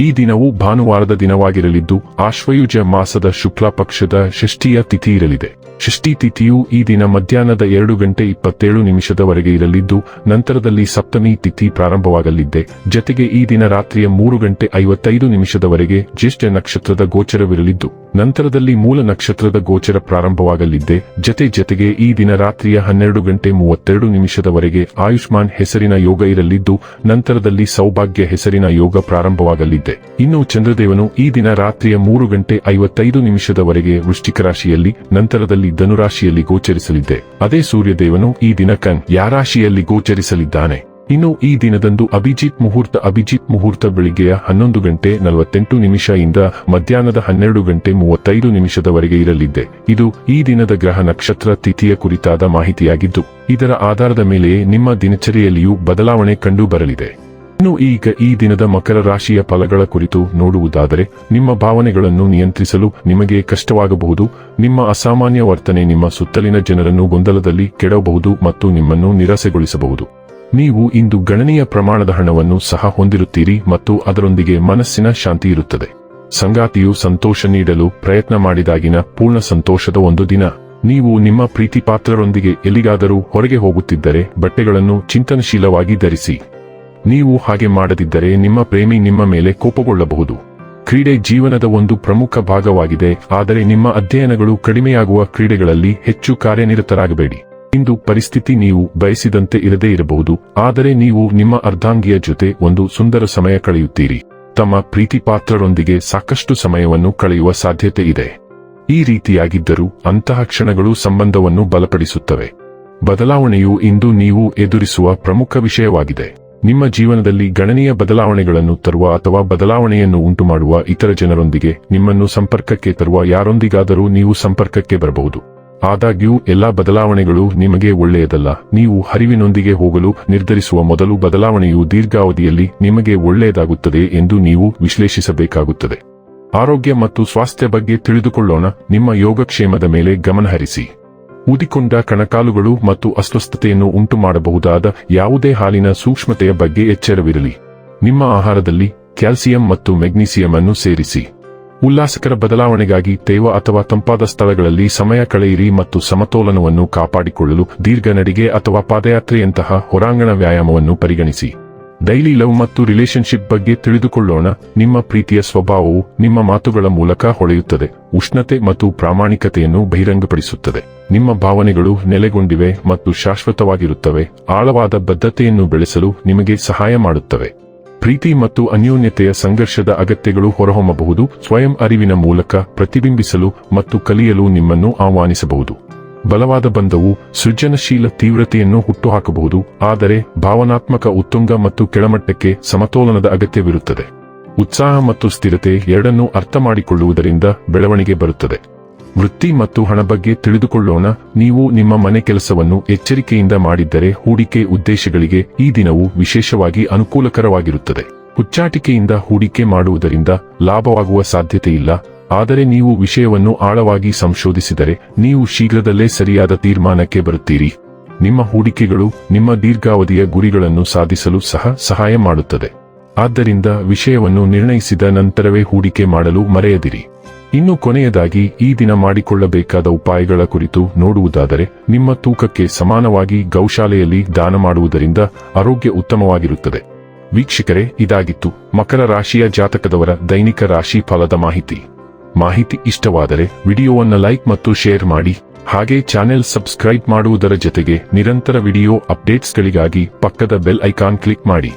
ಈ ದಿನವು ಭಾನುವಾರದ ದಿನವಾಗಿರಲಿದ್ದು, ಆಶ್ವಯುಜ ಮಾಸದ ಶುಕ್ಲ ಪಕ್ಷದ ಷಷ್ಠಿಯ ತಿಥಿ ಇರಲಿದೆ. ಷಷ್ಠಿ ತಿಥಿಯು ಈ ದಿನ ಮಧ್ಯಾಹ್ನದ ಎರಡು ಗಂಟೆ ಇಪ್ಪತ್ತೇಳು ನಿಮಿಷದವರೆಗೆ ಇರಲಿದ್ದು, ನಂತರದಲ್ಲಿ ಸಪ್ತಮಿ ತಿಥಿ ಪ್ರಾರಂಭವಾಗಲಿದ್ದೆ. ಜತೆಗೆ ಈ ದಿನ ರಾತ್ರಿಯ ಮೂರು ಗಂಟೆ ಐವತ್ತೈದು ನಿಮಿಷದವರೆಗೆ ಜ್ಯೇಷ್ಠ ನಕ್ಷತ್ರದ ಗೋಚರವಿರಲಿದ್ದು. ನಂತರದಲ್ಲಿ ಮೂಲ ನಕ್ಷತ್ರದ ಗೋಚರ ಪ್ರಾರಂಭವಾಗಲಿದ್ದೆ. ಜತೆ ಜತೆಗೆ ಈ ದಿನ ರಾತ್ರಿಯ ಹನ್ನೆರಡು ಗಂಟೆ ಮೂವತ್ತೆರಡು ನಿಮಿಷದವರೆಗೆ ಆಯುಷ್ಮಾನ್ ಹೆಸರಿನ ಯೋಗ ಇರಲಿದ್ದು, ನಂತರದಲ್ಲಿ ಸೌಭಾಗ್ಯ ಹೆಸರಿನ ಯೋಗ ಪ್ರಾರಂಭವಾಗಲಿದ್ದೆ. ಇನ್ನು ಚಂದ್ರದೇವನು ಈ ದಿನ ರಾತ್ರಿಯ ಮೂರು ಗಂಟೆ ಐವತ್ತೈದು ನಿಮಿಷದವರೆಗೆ ವೃಶ್ಚಿಕ ರಾಶಿಯಲ್ಲಿ ನಂತರದಲ್ಲಿ ಧನುರಾಶಿಯಲ್ಲಿ ಗೋಚರಿಸಲಿದ್ದೆ. ಅದೇ ಸೂರ್ಯದೇವನು ಈ ದಿನ ಕನ್ ಯಾರಾಶಿಯಲ್ಲಿ ಗೋಚರಿಸಲಿದ್ದಾನೆ? ಇನ್ನು ಈ ದಿನದಂದು ಅಭಿಜಿತ್ ಮುಹೂರ್ತ ಅಭಿಜಿತ್ ಮುಹೂರ್ತ ಬೆಳಿಗ್ಗೆಯ ಹನ್ನೊಂದು ಗಂಟೆ ನಲವತ್ತೆಂಟು ನಿಮಿಷ ಇಂದ ಮಧ್ಯಾಹ್ನದ ಹನ್ನೆರಡು ಗಂಟೆ ಮೂವತ್ತೈದು ನಿಮಿಷದವರೆಗೆ ಇರಲಿದ್ದೆ ಇದು ಈ ದಿನದ ಗ್ರಹ ನಕ್ಷತ್ರ ತಿಥಿಯ ಕುರಿತಾದ ಮಾಹಿತಿಯಾಗಿದ್ದು, ಇದರ ಆಧಾರದ ಮೇಲೆಯೇ ನಿಮ್ಮ ದಿನಚರಿಯಲ್ಲಿಯೂ ಬದಲಾವಣೆ ಕಂಡು ಬರಲಿದೆ. ಇನ್ನು ಈಗ ಈ ದಿನದ ಮಕರ ರಾಶಿಯ ಫಲಗಳ ಕುರಿತು ನೋಡುವುದಾದರೆ, ನಿಮ್ಮ ಭಾವನೆಗಳನ್ನು ನಿಯಂತ್ರಿಸಲು ನಿಮಗೆ ಕಷ್ಟವಾಗಬಹುದು, ನಿಮ್ಮ ಅಸಾಮಾನ್ಯ ವರ್ತನೆ ನಿಮ್ಮ ಸುತ್ತಲಿನ ಜನರನ್ನು ಗೊಂದಲದಲ್ಲಿ ಕೆಡಬಹುದು ಮತ್ತು ನಿಮ್ಮನ್ನು ನಿರಾಸೆಗೊಳಿಸಬಹುದು. ನೀವು ಇಂದು ಗಣನೀಯ ಪ್ರಮಾಣದ ಹಣವನ್ನು ಸಹ ಹೊಂದಿರುತ್ತೀರಿ ಮತ್ತು ಅದರೊಂದಿಗೆ ಮನಸ್ಸಿನ ಶಾಂತಿ ಇರುತ್ತದೆ. ಸಂಗಾತಿಯು ಸಂತೋಷ ನೀಡಲು ಪ್ರಯತ್ನ ಮಾಡಿದಾಗಿನ ಪೂರ್ಣ ಸಂತೋಷದ ಒಂದು ದಿನ. ನೀವು ನಿಮ್ಮ ಪ್ರೀತಿಪಾತ್ರರೊಂದಿಗೆ ಎಲ್ಲಿಗಾದರೂ ಹೊರಗೆ ಹೋಗುತ್ತಿದ್ದರೆ ಬಟ್ಟೆಗಳನ್ನು ಚಿಂತನಶೀಲವಾಗಿ ಧರಿಸಿ. ನೀವು ಹಾಗೆ ಮಾಡದಿದ್ದರೆ ನಿಮ್ಮ ಪ್ರೇಮಿ ನಿಮ್ಮ ಮೇಲೆ ಕೋಪಗೊಳ್ಳಬಹುದು. ಕ್ರೀಡೆ ಜೀವನದ ಒಂದು ಪ್ರಮುಖ ಭಾಗವಾಗಿದೆ, ಆದರೆ ನಿಮ್ಮ ಅಧ್ಯಯನಗಳು ಕಡಿಮೆಯಾಗುವ ಕ್ರೀಡೆಗಳಲ್ಲಿ ಹೆಚ್ಚು ಕಾರ್ಯನಿರತರಾಗಬೇಡಿ. ಇಂದು ಪರಿಸ್ಥಿತಿ ನೀವು ಬಯಸಿದಂತೆ ಇರದೇ ಇರಬಹುದು, ಆದರೆ ನೀವು ನಿಮ್ಮ ಅರ್ಧಾಂಗಿಯ ಜೊತೆ ಒಂದು ಸುಂದರ ಸಮಯ ಕಳೆಯುತ್ತೀರಿ. ತಮ್ಮ ಪ್ರೀತಿ ಪಾತ್ರರೊಂದಿಗೆ ಸಾಕಷ್ಟು ಸಮಯವನ್ನು ಕಳೆಯುವ ಸಾಧ್ಯತೆ ಇದೆ. ಈ ರೀತಿಯಾಗಿದ್ದರೂ ಅಂತಹ ಕ್ಷಣಗಳು ಸಂಬಂಧವನ್ನು ಬಲಪಡಿಸುತ್ತವೆ. ಬದಲಾವಣೆಯು ಇಂದು ನೀವು ಎದುರಿಸುವ ಪ್ರಮುಖ ವಿಷಯವಾಗಿದೆ. ನಿಮ್ಮ ಜೀವನದಲ್ಲಿ ಗಣನೀಯ ಬದಲಾವಣೆಗಳನ್ನು ತರುವ ಅಥವಾ ಬದಲಾವಣೆಯನ್ನು ಉಂಟುಮಾಡುವ ಇತರ ಜನರೊಂದಿಗೆ ನಿಮ್ಮನ್ನು ಸಂಪರ್ಕಕ್ಕೆ ತರುವ ಯಾರೊಂದಿಗಾದರೂ ನೀವು ಸಂಪರ್ಕಕ್ಕೆ ಬರಬಹುದು. ಆದಾಗ್ಯೂ ಎಲ್ಲಾ ಬದಲಾವಣೆಗಳು ನಿಮಗೆ ಒಳ್ಳೆಯದಲ್ಲ. ನೀವು ಹರಿವಿನೊಂದಿಗೆ ಹೋಗಲು ನಿರ್ಧರಿಸುವ ಮೊದಲು ಬದಲಾವಣೆಯು ದೀರ್ಘಾವಧಿಯಲ್ಲಿ ನಿಮಗೆ ಒಳ್ಳೆಯದಾಗುತ್ತದೆ ಎಂದು ನೀವು ವಿಶ್ಲೇಷಿಸಬೇಕಾಗುತ್ತದೆ. ಆರೋಗ್ಯ ಮತ್ತು ಸ್ವಾಸ್ಥ್ಯ ಬಗ್ಗೆ ತಿಳಿದುಕೊಳ್ಳೋಣ. ನಿಮ್ಮ ಯೋಗಕ್ಷೇಮದ ಮೇಲೆ ಗಮನಹರಿಸಿ ಊದಿಕೊಂಡ ಕಣಕಾಲುಗಳು ಮತ್ತು ಅಸ್ವಸ್ಥತೆಯನ್ನು ಉಂಟುಮಾಡಬಹುದಾದ ಯಾವುದೇ ಹಾಲಿನ ಸೂಕ್ಷ್ಮತೆಯ ಬಗ್ಗೆ ಎಚ್ಚರವಿರಲಿ. ನಿಮ್ಮ ಆಹಾರದಲ್ಲಿ ಕ್ಯಾಲ್ಸಿಯಂ ಮತ್ತು ಮೆಗ್ನೀಸಿಯಂ ಅನ್ನು ಸೇರಿಸಿ. ಉಲ್ಲಾಸಕರ ಬದಲಾವಣೆಗಾಗಿ ತೇವ ಅಥವಾ ತಂಪಾದ ಸ್ಥಳಗಳಲ್ಲಿ ಸಮಯ ಕಳೆಯಿರಿ ಮತ್ತು ಸಮತೋಲನವನ್ನು ಕಾಪಾಡಿಕೊಳ್ಳಲು ದೀರ್ಘ ನಡಿಗೆ ಅಥವಾ ಪಾದಯಾತ್ರೆಯಂತಹ ಹೊರಾಂಗಣ ವ್ಯಾಯಾಮವನ್ನು ಪರಿಗಣಿಸಿ. ಡೈಲಿ ಲವ್ ಮತ್ತು ರಿಲೇಶನ್ಶಿಪ್ ಬಗ್ಗೆ ತಿಳಿದುಕೊಳ್ಳೋಣ. ನಿಮ್ಮ ಪ್ರೀತಿಯ ಸ್ವಭಾವವು ನಿಮ್ಮ ಮಾತುಗಳ ಮೂಲಕ ಹೊಳೆಯುತ್ತದೆ. ಉಷ್ಣತೆ ಮತ್ತು ಪ್ರಾಮಾಣಿಕತೆಯನ್ನು ಬಹಿರಂಗಪಡಿಸುತ್ತದೆ. ನಿಮ್ಮ ಭಾವನೆಗಳು ನೆಲೆಗೊಂಡಿವೆ ಮತ್ತು ಶಾಶ್ವತವಾಗಿರುತ್ತವೆ. ಆಳವಾದ ಬದ್ಧತೆಯನ್ನು ಬೆಳೆಸಲು ನಿಮಗೆ ಸಹಾಯ ಮಾಡುತ್ತವೆ. ಪ್ರೀತಿ ಮತ್ತು ಅನ್ಯೋನ್ಯತೆಯ ಸಂಘರ್ಷದ ಅಗತ್ಯಗಳು ಹೊರಹೊಮ್ಮಬಹುದು, ಸ್ವಯಂ ಅರಿವಿನ ಮೂಲಕ ಪ್ರತಿಬಿಂಬಿಸಲು ಮತ್ತು ಕಲಿಯಲು ನಿಮ್ಮನ್ನು ಆಹ್ವಾನಿಸಬಹುದು. ಬಲವಾದ ಬಂಧವು ಸೃಜನಶೀಲ ತೀವ್ರತೆಯನ್ನು ಹುಟ್ಟುಹಾಕಬಹುದು, ಆದರೆ ಭಾವನಾತ್ಮಕ ಉತ್ತುಂಗ ಮತ್ತು ಕೆಳಮಟ್ಟಕ್ಕೆ ಸಮತೋಲನದ ಅಗತ್ಯವಿರುತ್ತದೆ. ಉತ್ಸಾಹ ಮತ್ತು ಸ್ಥಿರತೆ ಎರಡನ್ನೂ ಅರ್ಥ ಮಾಡಿಕೊಳ್ಳುವುದರಿಂದ ಬೆಳವಣಿಗೆ ಬರುತ್ತದೆ. ವೃತ್ತಿ ಮತ್ತು ಹಣ ಬಗ್ಗೆ ತಿಳಿದುಕೊಳ್ಳೋಣ. ನೀವು ನಿಮ್ಮ ಮನೆ ಕೆಲಸವನ್ನು ಎಚ್ಚರಿಕೆಯಿಂದ ಮಾಡಿದ್ದರೆ ಹೂಡಿಕೆ ಉದ್ದೇಶಗಳಿಗೆ ಈ ದಿನವು ವಿಶೇಷವಾಗಿ ಅನುಕೂಲಕರವಾಗಿರುತ್ತದೆ. ಹುಚ್ಚಾಟಿಕೆಯಿಂದ ಹೂಡಿಕೆ ಮಾಡುವುದರಿಂದ ಲಾಭವಾಗುವ ಸಾಧ್ಯತೆಯಿಲ್ಲ. ಆದರೆ ನೀವು ವಿಷಯವನ್ನು ಆಳವಾಗಿ ಸಂಶೋಧಿಸಿದರೆ ನೀವು ಶೀಘ್ರದಲ್ಲೇ ಸರಿಯಾದ ತೀರ್ಮಾನಕ್ಕೆ ಬರುತ್ತೀರಿ. ನಿಮ್ಮ ಹೂಡಿಕೆಗಳು ನಿಮ್ಮ ದೀರ್ಘಾವಧಿಯ ಗುರಿಗಳನ್ನು ಸಾಧಿಸಲು ಸಹ ಸಹಾಯ ಮಾಡುತ್ತದೆ. ಆದ್ದರಿಂದ ವಿಷಯವನ್ನು ನಿರ್ಣಯಿಸಿದ ನಂತರವೇ ಹೂಡಿಕೆ ಮಾಡಲು ಮರೆಯದಿರಿ. ಇನ್ನು ಕೊನೆಯದಾಗಿ ಈ ದಿನ ಮಾಡಿಕೊಳ್ಳಬೇಕಾದ ಉಪಾಯಗಳ ಕುರಿತು ನೋಡುವುದಾದರೆ, ನಿಮ್ಮ ತೂಕಕ್ಕೆ ಸಮಾನವಾಗಿ ಗೌಶಾಲೆಯಲ್ಲಿ ದಾನ ಮಾಡುವುದರಿಂದ ಆರೋಗ್ಯ ಉತ್ತಮವಾಗಿರುತ್ತದೆ. ವೀಕ್ಷಕರೇ, ಇದಾಗಿತ್ತು ಮಕರ ರಾಶಿಯ ಜಾತಕದವರ ದೈನಿಕ ರಾಶಿ ಫಲದ ಮಾಹಿತಿ. ಮಾಹಿತಿ ಇಷ್ಟವಾದರೆ ವಿಡಿಯೋವನ್ನು ಲೈಕ್ ಮತ್ತು ಶೇರ್ ಮಾಡಿ, ಹಾಗೆ ಚಾನೆಲ್ ಸಬ್ಸ್ಕ್ರೈಬ್ ಮಾಡುವುದರ ಜೊತೆಗೆ ನಿರಂತರ ವಿಡಿಯೋ ಅಪ್ಡೇಟ್ಸ್ಗಳಿಗಾಗಿ ಪಕ್ಕದ ಬೆಲ್ ಐಕಾನ್ ಕ್ಲಿಕ್ ಮಾಡಿ.